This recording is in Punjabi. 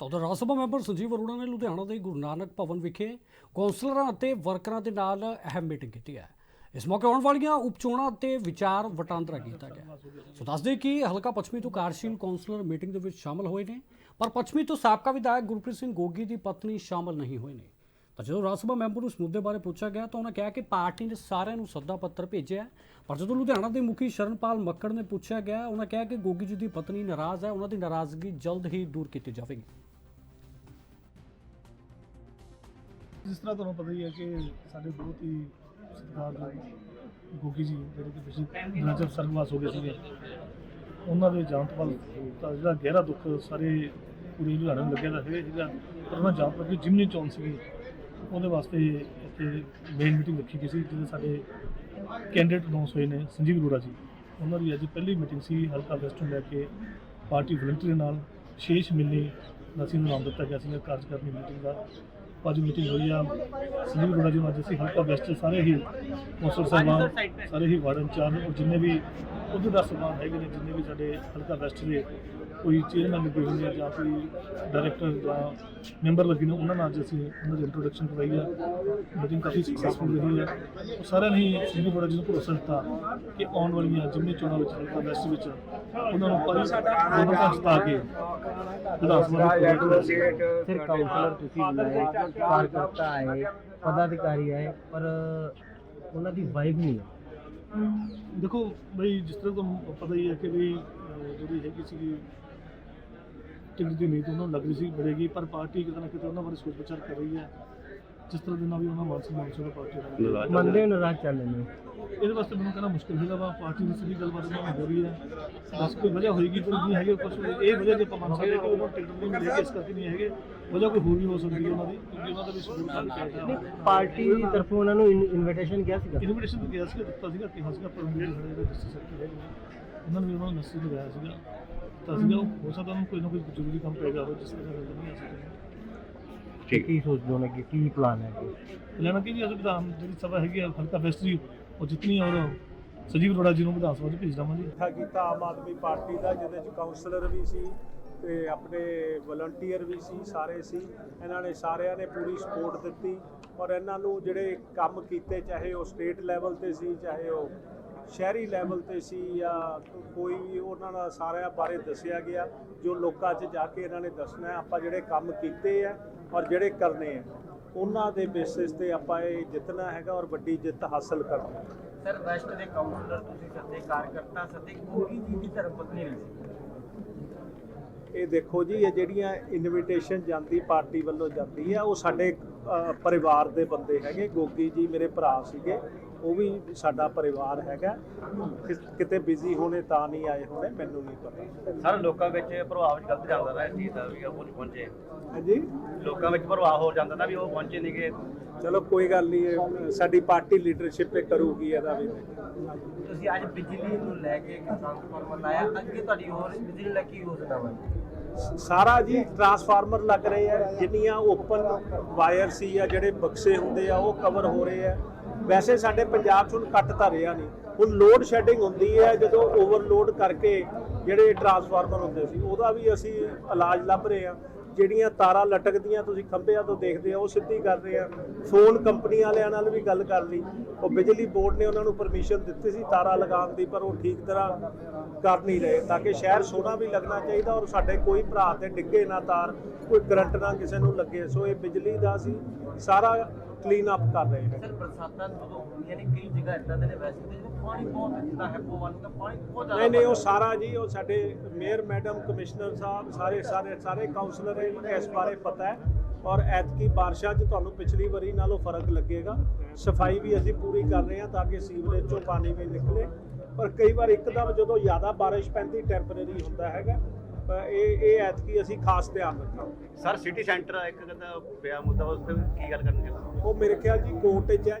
ਤਾਂ ਉਧਰ ਰਾਜ ਸਭਾ ਮੈਂਬਰ ਸੰਜੀਵ ਅਰੋੜਾ ਨੇ ਲੁਧਿਆਣਾ ਦੇ ਗੁਰੂ ਨਾਨਕ ਭਵਨ ਵਿਖੇ ਕੌਂਸਲਰਾਂ ਅਤੇ ਵਰਕਰਾਂ ਦੇ ਨਾਲ ਅਹਿਮ ਮੀਟਿੰਗ ਕੀਤੀ ਹੈ। ਇਸ ਮੌਕੇ ਆਉਣ ਵਾਲੀਆਂ ਉਪਚੋਣਾਂ ਤੇ ਵਿਚਾਰ ਵਟਾਂਦਰਾ ਕੀਤਾ ਗਿਆ। ਸੋ ਦੱਸਦੇ ਕਿ ਹਲਕਾ ਪੱਛਮੀ ਤੋਂ ਕਾਰਜਸ਼ੀਲ ਕੌਂਸਲਰ ਮੀਟਿੰਗ ਦੇ ਵਿੱਚ ਸ਼ਾਮਲ ਹੋਏ ਨੇ, ਪਰ ਪੱਛਮੀ ਤੋਂ ਸਾਬਕਾ ਵਿਧਾਇਕ ਗੁਰਪ੍ਰੀਤ ਸਿੰਘ ਗੋਗੀ ਦੀ ਪਤਨੀ ਸ਼ਾਮਲ ਨਹੀਂ ਹੋਏ ਨੇ। ਤਾਂ ਜਦੋਂ ਰਾਜ ਸਭਾ ਮੈਂਬਰ ਨੂੰ ਇਸ ਮੁੱਦੇ ਬਾਰੇ ਪੁੱਛਿਆ ਗਿਆ ਤਾਂ ਉਹਨਾਂ ਕਿਹਾ ਕਿ ਪਾਰਟੀ ਨੇ ਸਾਰਿਆਂ ਨੂੰ ਸੱਦਾ ਪੱਤਰ ਭੇਜਿਆ ਪਰ ਜਦੋਂ ਲੁਧਿਆਣਾ ਦੇ ਮੁਖੀ ਸ਼ਰਨਪਾਲ ਮੱਕੜ ਨੇ ਪੁੱਛਿਆ ਗਿਆ, ਉਹਨਾਂ ਕਿਹਾ ਕਿ ਗੋਗੀ ਜੀ ਦੀ ਪਤਨੀ ਨਾਰਾਜ਼ ਹੈ, ਉਹਨਾਂ ਦੀ ਨਾਰਾਜ਼ਗੀ ਜਲਦ ਹੀ ਦੂਰ ਕੀਤੀ ਜਾਵੇਗੀ। ਜਿਸ ਤਰ੍ਹਾਂ ਤੁਹਾਨੂੰ ਪਤਾ ਹੀ ਹੈ ਕਿ ਸਾਡੇ ਬਹੁਤ ਹੀ ਸਤਿਕਾਰਯੋਗ ਗੋਗੀ ਜੀ, ਜਿਹੜੇ ਕਿ ਪਿਛਲੇ ਦਿਨਾਂ 'ਚ ਸਰਗਵਾਸ ਹੋ ਗਏ ਸੀਗੇ, ਉਹਨਾਂ ਦੇ ਜਾਣ ਤੋਂ ਬਾਅਦ ਜਿਹੜਾ ਗਹਿਰਾ ਦੁੱਖ ਸਾਰੇ ਪੂਰੀ ਲੁਧਿਆਣੇ ਨੂੰ ਲੱਗਿਆ ਤਾਂ ਹੈਗਾ ਸੀਗਾ ਪਰ ਉਹਨਾਂ ਜਾਣ ਤੋਂ ਜਿਮਨੀ ਚੋਣ ਸੀਗੀ। ਉਹਦੇ ਵਾਸਤੇ ਇੱਥੇ ਮੇਨ ਮੀਟਿੰਗ ਰੱਖੀ ਗਈ ਸੀ, ਜਿਹਦੇ ਸਾਡੇ ਕੈਂਡੀਡੇਟ ਅਨਾਉਂਸ ਹੋਏ ਨੇ, ਸੰਜੀਵ ਅਰੋੜਾ ਜੀ। ਉਹਨਾਂ ਦੀ ਅੱਜ ਪਹਿਲੀ ਮੀਟਿੰਗ ਸੀ, ਹਲਕਾ ਵੈਸਟ ਨੂੰ ਲੈ ਕੇ ਪਾਰਟੀ ਵਲੰਟੀਅਰ ਨਾਲ। ਵਿਸ਼ੇਸ਼ ਮਿਲਣੀ ਦਾ ਅਸੀਂ ਨਾਮ ਦਿੱਤਾ ਗਿਆ ਸੀ, ਕਾਰਜਕਾਰਨੀ ਮੀਟਿੰਗ ਦਾ। ਅੱਜ ਮੀਟਿੰਗ ਹੋਈ ਆ। ਸੰਜੀਵ ਅਰੋੜਾ ਜੀ ਨੂੰ ਅੱਜ ਅਸੀਂ ਹਲਕਾ ਵੈਸਟ ਦੇ ਸਾਰੇ ਹੀ ਕੌਂਸਲ ਸਾਹਿਬਾਨ ਸਾਰੇ ਹੀ ਵਾਰਡ ਇੰਚਾਰਜ ਔਰ ਜਿੰਨੇ ਵੀ ਉਹਦੇ ਦਾ ਸਮਾਨ ਹੈਗੇ ਨੇ ਜਿੰਨੇ ਵੀ ਸਾਡੇ ਹਲਕਾ ਵੈਸਟ ਦੇ ਕੋਈ ਚੇਅਰਮੈਨ ਲੱਗੇ ਹੋਏ ਨੇ ਜਾਂ ਕੋਈ ਡਾਇਰੈਕਟਰ ਜਾਂ ਮੈਂਬਰ ਲੱਗੇ ਨੇ ਉਹਨਾਂ ਨਾਲ ਅੱਜ ਅਸੀਂ ਉਹਨਾਂ ਦੀ ਇੰਟਰੋਡਕਸ਼ਨ ਕਰਵਾਈ ਆ। ਮੀਟਿੰਗ ਕਾਫੀ ਸਕਸੈਸਫੁਲ ਰਹੀ ਹੈ ਉਹ ਸਾਰਿਆਂ ਨੇ ਹੀ ਸੰਜੀਵ ਅਰੋੜਾ ਜੀ ਨੂੰ ਭਰੋਸਾ ਦਿੱਤਾ ਕਿ ਆਉਣ ਵਾਲੀਆਂ ਜਿੰਨੀ ਚੋਣਾਂ ਵਿੱਚ ਹਲਕਾ ਵੈਸਟ ਵਿੱਚ ਉਹਨਾਂ ਨੂੰ ਪਾਰੀ ਬਹੁਮਤ ਜਿਤਾ ਕੇ ਵਿਧਾਨ ਸਭਾ ਦੇ ਪ੍ਰਧਾਨ ਸਿਰ ਕਾਉਂਸਲਰ ਤੁਸੀਂ ਬੁਲਾਏ ਕਾਰਕਰਤਾ ਆਏ ਪਦਾਧਿਕਾਰੀ ਆਏ ਪਰ ਉਹਨਾਂ ਦੀ ਵਾਈਬ ਨਹੀਂ ਹੈ। ਦੇਖੋ ਬਈ ਜਿਸ ਤਰ੍ਹਾਂ ਤੁਹਾਨੂੰ ਪਤਾ ਹੀ ਹੈ ਕਿ ਵੀ ਅਹ, ਜਿਹੜੀ ਹੈਗੀ ਸੀ ਟਿਕਟ ਦੀ ਨੀਤ ਉਹਨਾਂ ਨੂੰ ਲੱਗ ਰਹੀ ਸੀ ਬੜੇਗੀ ਪਰ ਪਾਰਟੀ ਕਿਤੇ ਨਾ ਕਿਤੇ ਉਹਨਾਂ ਬਾਰੇ ਸੋਚ ਵਿਚਾਰ ਕਰ ਰਹੀ ਹੈ। ਜਿਸ ਤਰ੍ਹਾਂ ਦੇ ਨਾਲ ਵੀ ਉਹਨਾਂ ਮਾਨ ਸਨਮਾਨ ਸੀ ਪਾਰਟੀ ਦਾ। ਮੰਨਦੇ ਹੋ ਨਾਰਾਜ਼ ਚੱਲ ਰਹੇ ਨੇ। ਇਹਦੇ ਵਾਸਤੇ ਮੈਨੂੰ ਕਹਿਣਾ ਮੁਸ਼ਕਿਲ ਹੈਗਾ ਵਾ ਪਾਰਟੀ ਦੀ ਸਿੱਧੀ ਗੱਲਬਾਤ ਨਾਲ ਹੋ ਰਹੀ ਹੈ। ਬਸ ਕੋਈ ਵਜ੍ਹਾ ਹੋਏਗੀ ਪਰ ਨਹੀਂ ਹੈਗੀ ਕੁਝ ਇਹ ਵਜ੍ਹਾ ਜੇ ਆਪਾਂ ਮੰਨ ਸਕਦੇ ਕਿ ਉਹਨਾਂ ਨੂੰ ਟਿਕਟ ਨਹੀਂ ਮਿਲੇਗੀ ਇਸ ਕਰਕੇ ਨਹੀਂ ਹੈਗੇ ਵਜ੍ਹਾ ਕੋਈ ਹੋਰ ਵੀ ਹੋ ਸਕਦੀ ਹੈ ਉਹਨਾਂ ਦੀ ਕਿਉਂਕਿ ਉਹਨਾਂ ਦਾ ਵੀ ਹੈ ਪਾਰਟੀ ਦੀ ਤਰਫੋਂ ਉਹਨਾਂ ਨੂੰ ਇਨਵੀਟੇਸ਼ਨ ਗਿਆ ਸੀਗਾ? ਇਨਵੀਟੇਸ਼ਨ ਤਾਂ ਗਿਆ ਸੀਗਾ ਦਿੱਤਾ ਸੀਗਾ ਕਿ ਹਸਗਾ ਪਰ ਮੇਰੇ ਸਾਡੇ ਜਿਹੜੇ ਡਿਸਟ੍ਰਿਕਟ ਸੈਕਟਰੀ ਨੇ ਉਹਨਾਂ ਨੂੰ ਵੀ ਉਹਨਾਂ ਨੂੰ ਮੈਸੇਜ ਲਗਾਇਆ ਸੀਗਾ। ਤਾਂ ਸੀਗਾ ਹੋ ਸਕਦਾ ਉਹਨੂੰ ਕੋਈ ਨਾ ਕੋਈ ਜ਼ਰੂਰੀ ਕੰਮ ਪਏਗਾ ਉਹ ਜਿਸ ਤਰ੍ਹਾਂ ਦਾ ਨਹੀਂ ਆ ਸਕਦਾ। ਕੀ ਸੋਚਦੇ ਹੋ ਕਿ ਕੀ ਪਲਾਨ ਹੈ ਅੱਗੇ? ਲੈਣਾ ਕਿ ਜੀ ਅਸੀਂ ਵਿਧਾਨ ਜਿਹੜੀ ਸਭਾ ਹੈਗੀ ਆ ਹਲਕਾ ਵੈਸਟਰੀ ਉਹ ਜਿਤਨੀ ਔਰ ਸੰਜੀਵ ਅਰੋੜਾ ਜੀ ਨੂੰ ਵਿਧਾਨ ਸਭਾ 'ਚ ਭੇਜ ਦੇਵਾਂਗੇ। ਇਕੱਠਾ ਕੀਤਾ ਆਮ ਆਦਮੀ ਪਾਰਟੀ ਦਾ, ਜਿਹਦੇ ਚ ਕਾਉਂਸਲਰ ਵੀ ਸੀ ਤੇ ਆਪਣੇ ਵਲੰਟੀਅਰ ਵੀ ਸੀ, ਸਾਰੇ ਸੀ। ਇਹਨਾਂ ਨੇ ਸਾਰਿਆਂ ਨੇ ਪੂਰੀ ਸਪੋਰਟ ਦਿੱਤੀ ਔਰ ਇਹਨਾਂ ਨੂੰ ਜਿਹੜੇ ਕੰਮ ਕੀਤੇ, ਚਾਹੇ ਉਹ ਸਟੇਟ ਲੈਵਲ ਤੇ ਸੀ, ਚਾਹੇ ਉਹ ਸ਼ਹਿਰੀ ਲੈਵਲ ਤੇ ਸੀ ਜਾਂ ਕੋਈ ਵੀ ਉਹਨਾਂ ਦਾ ਸਾਰਿਆਂ ਬਾਰੇ ਦੱਸਿਆ ਗਿਆ, ਜੋ ਲੋਕਾਂ 'ਚ ਜਾ ਕੇ ਇਹਨਾਂ ਨੇ ਦੱਸਣਾ ਆਪਾਂ ਜਿਹੜੇ ਕੰਮ ਕੀਤੇ ਆ ਔਰ ਜਿਹੜੇ ਕਰਨੇ ਆ। ਉਹਨਾਂ ਦੇ ਬੇਸਿਸ ਤੇ ਆਪਾਂ ਇਹ ਜਿੱਤਣਾ ਹੈਗਾ ਔਰ ਵੱਡੀ ਜਿੱਤ ਹਾਸਲ ਕਰਨਾ ਹੈ। ਸਰ ਵੈਸਟ ਦੇ ਕਾਉਂਸਲਰ ਤੁਸੀਂ ਸੱਦੇ ਕਾਰਕਰਤਾ ਸੱਦੇ ਗੋਗੀ ਜੀ ਦੀ ਧਰਮ ਪਤਨੀ ਨਹੀਂ ਸੀ। ਇਹ ਦੇਖੋ ਜੀ ਇਹ ਜਿਹੜੀਆਂ ਇਨਵੀਟੇਸ਼ਨ ਜਾਂਦੀ ਪਾਰਟੀ ਵੱਲੋਂ ਜਾਂਦੀ ਆ ਉਹ ਸਾਡੇ ਪਰਿਵਾਰ ਦੇ ਬੰਦੇ ਹੈਗੇ। ਗੋਗੀ ਜੀ ਮੇਰੇ ਭਰਾ ਸੀਗੇ। ਉਹ ਵੀ ਸਾਡਾ ਪਰਿਵਾਰ ਹੈਗਾ। ਕਿਤੇ ਬਿਜ਼ੀ ਹੋਣੇ ਤਾਂ ਨਹੀਂ ਆਏ ਹੋਣੇ ਮੈਨੂੰ ਨਹੀਂ ਪਤਾ। ਸਰ ਲੋਕਾਂ ਵਿੱਚ ਪ੍ਰਭਾਵ ਗਲਤ ਜਾਂਦਾ ਨਾ ਇਸ ਚੀਜ਼ ਦਾ ਵੀ ਉਹ ਪਹੁੰਚੇ। ਹਾਂਜੀ? ਲੋਕਾਂ ਵਿੱਚ ਪ੍ਰਭਾਵ ਹੋ ਜਾਂਦਾ ਨਾ ਵੀ ਉਹ ਪਹੁੰਚੇ ਨਹੀਂਗੇ ਚਲੋ ਕੋਈ ਗੱਲ ਨਹੀਂ ਸਾਡੀ ਪਾਰਟੀ ਲੀਡਰਸ਼ਿਪ ਇਹ ਕਰੂਗੀ ਇਹਦਾ ਵੀ। ਤੁਸੀਂ ਅੱਜ ਬਿਜਲੀ ਨੂੰ ਲੈ ਕੇ ਇੱਕ ਟ੍ਰਾਂਸਫਾਰਮਰ ਲਾਇਆ ਅੱਗੇ ਤੁਹਾਡੀ ਹੋਰ ਬਿਜਲੀ ਲੈ ਕੇ ਯੋਜਨਾ ਵਾ? ਸਾਰਾ ਜੀ ਟਰਾਂਸਫਾਰਮਰ ਲੱਗ ਰਹੇ ਆ, ਜਿੰਨੀਆਂ ਓਪਨ ਵਾਇਰ ਸੀ ਆ, ਜਿਹੜੇ ਬਕਸੇ ਹੁੰਦੇ ਆ, ਉਹ ਕਵਰ ਹੋ ਰਹੇ ਆ। ਵੈਸੇ ਸਾਡੇ ਪੰਜਾਬ 'ਚ ਹੁਣ ਕੱਟ ਤਾਂ ਰਿਹਾ ਨਹੀਂ। ਹੁਣ ਲੋਡ ਸ਼ੈਡਿੰਗ ਹੁੰਦੀ ਹੈ ਜਦੋਂ ਓਵਰਲੋਡ ਕਰਕੇ ਜਿਹੜੇ ਟਰਾਂਸਫਾਰਮਰ ਹੁੰਦੇ ਸੀ, ਉਹਦਾ ਵੀ ਅਸੀਂ ਇਲਾਜ ਲੱਭ ਰਹੇ ਆ। ਜਿਹੜੀਆਂ ਤਾਰਾਂ ਲਟਕਦੀਆਂ ਤੁਸੀਂ ਖੰਭਿਆਂ ਤੋਂ ਦੇਖਦੇ ਆ ਉਹ ਸਿੱਧੀ ਕਰ ਰਹੇ ਆ। ਫੋਨ ਕੰਪਨੀ ਵਾਲਿਆਂ ਨਾਲ ਵੀ ਗੱਲ ਕਰ ਲਈ। ਉਹ ਬਿਜਲੀ ਬੋਰਡ ਨੇ ਉਹਨਾਂ ਨੂੰ ਪਰਮਿਸ਼ਨ ਦਿੱਤੀ ਸੀ ਤਾਰਾਂ ਲਗਾਉਣ ਦੀ, ਪਰ ਉਹ ਠੀਕ ਤਰ੍ਹਾਂ ਕਰ ਨਹੀਂ ਰਹੇ। ਤਾਂ ਕਿ ਸ਼ਹਿਰ ਸੋਹਣਾ ਵੀ ਲੱਗਣਾ ਚਾਹੀਦਾ ਔਰ ਸਾਡੇ ਕੋਈ ਭਰਾ ਤੇ ਡਿੱਗੇ ਨਾ ਤਾਰ, ਕੋਈ ਕਰੰਟ ਨਾ ਕਿਸੇ ਨੂੰ ਲੱਗੇ। ਸੋ ਇਹ ਬਿਜਲੀ ਦਾ ਅਸੀਂ ਸਾਰਾ ਕਲੀਨ ਅਪ ਕਰ ਰਹੇ ਹਾਂ ਸਰ ਬਰਸਾਤਾਂ ਜਦੋਂ ਹੁੰਦੀਆਂ ਨੇ ਕਈ ਜਗ੍ਹਾ ਇਦਾਂ ਦੇ ਨੇ ਵੈਸਟ ਦੇ ਜਿਵੇਂ ਪਾਣੀ ਬਹੁਤ ਜਿੱਦਾਂ ਹੈਪੋ ਵਾਲੂ ਦਾ ਪਾਣੀ ਬਹੁਤ ਜ਼ਿਆਦਾ ਨਹੀਂ ਨਹੀਂ ਉਹ ਸਾਰਾ ਜੀ ਉਹ ਸਾਡੇ ਮੇਅਰ ਮੈਡਮ ਕਮਿਸ਼ਨਰ ਸਾਹਿਬ ਸਾਰੇ ਸਾਰੇ ਸਾਰੇ ਕਾਉਂਸਲਰ ਨੂੰ ਇਸ ਬਾਰੇ ਪਤਾ ਹੈ। ਔਰ ਐਤਕੀ ਬਾਰਿਸ਼ਾਂ 'ਚ ਤੁਹਾਨੂੰ ਪਿਛਲੀ ਵਾਰੀ ਨਾਲੋਂ ਫ਼ਰਕ ਲੱਗੇਗਾ। ਸਫ਼ਾਈ ਵੀ ਅਸੀਂ ਪੂਰੀ ਕਰ ਰਹੇ ਹਾਂ ਤਾਂ ਕਿ ਸੀਵਰੇਜ 'ਚੋਂ ਪਾਣੀ ਵੀ ਨਿਕਲੇ। ਪਰ ਕਈ ਵਾਰ ਇੱਕਦਮ ਜਦੋਂ ਜ਼ਿਆਦਾ ਬਾਰਿਸ਼ ਪੈਂਦੀ ਟੈਂਪਰੇਰੀ ਹੁੰਦਾ ਹੈਗਾ। ਇਹ ਇਹ ਐਤਕੀ ਅਸੀਂ ਖਾਸ ਧਿਆਨ ਰੱਖਾਂਗੇ ਸਰ ਸਿਟੀ ਸੈਂਟਰ ਇੱਕ ਕਹਿੰਦਾ ਪਿਆ ਮੁੱਦਾ ਉਸ ਤੇ ਕੀ ਗੱਲ ਕਰਨਗੇ? ਉਹ ਮੇਰੇ ਖਿਆਲ ਜੀ ਕੋਰਟ 'ਚ ਹੈ।